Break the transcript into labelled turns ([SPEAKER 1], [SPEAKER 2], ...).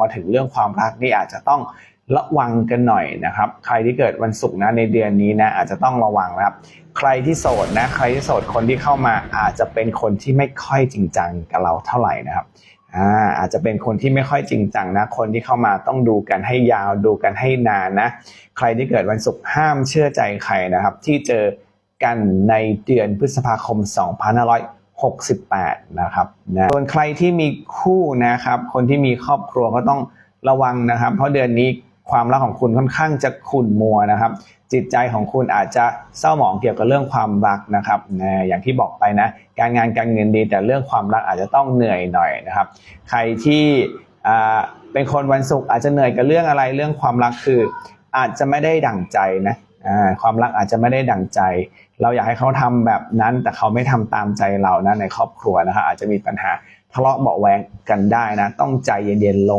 [SPEAKER 1] มาถึงเรื่องความรักนี่อาจจะต้องระวังกันหน่อยนะครับ ใครที่เกิดวันศุกร์นะในเดือนนี้นะอาจจะต้องระวังนะครับ ใครที่โสดนะใครที่โสดคนที่เข้ามาอาจจะเป็นคนที่ไม่ค่อยจริงจังกับเราเท่าไหร่นะครับอ่าอาจจะเป็นคนที่ไม่ค่อยจริงจังนะ คนที่เข้ามาต้องดูกันให้ยาวดูกันให้นานนะ ใครที่เกิดวันศุกร์ห้ามเชื่อใจใครนะครับ ที่เจอกันในเดือนพฤษภาคม 68 นะครับนะส่วนใครที่มีคู่นะครับ คนที่มีครอบครัวก็ต้องระวังนะครับ เพราะเดือนนี้ความรักของคุณค่อนข้างจะขุ่นมัวนะครับ จิตใจของคุณอาจจะเศร้าหมองเกี่ยวกับเรื่องความรักนะครับนะอย่างที่บอกไปนะ การงานการเงินดี แต่เรื่องความรักอาจจะต้องเหนื่อยหน่อยนะครับ ใครที่เป็นคนวันศุกร์อาจจะเหนื่อยกับเรื่องอะไรเรื่องความรักคือ อาจจะไม่ได้ดั่งใจนะ ความรักอาจจะไม่ได้ดั่งใจ เราอยากให้เขาทำแบบนั้น แต่เขาไม่ทำตามใจเรานะในครอบครัวนะครับอาจจะมีปัญหาทะเลาะเบาะแวงกันได้นะ ต้องใจเย็นๆลง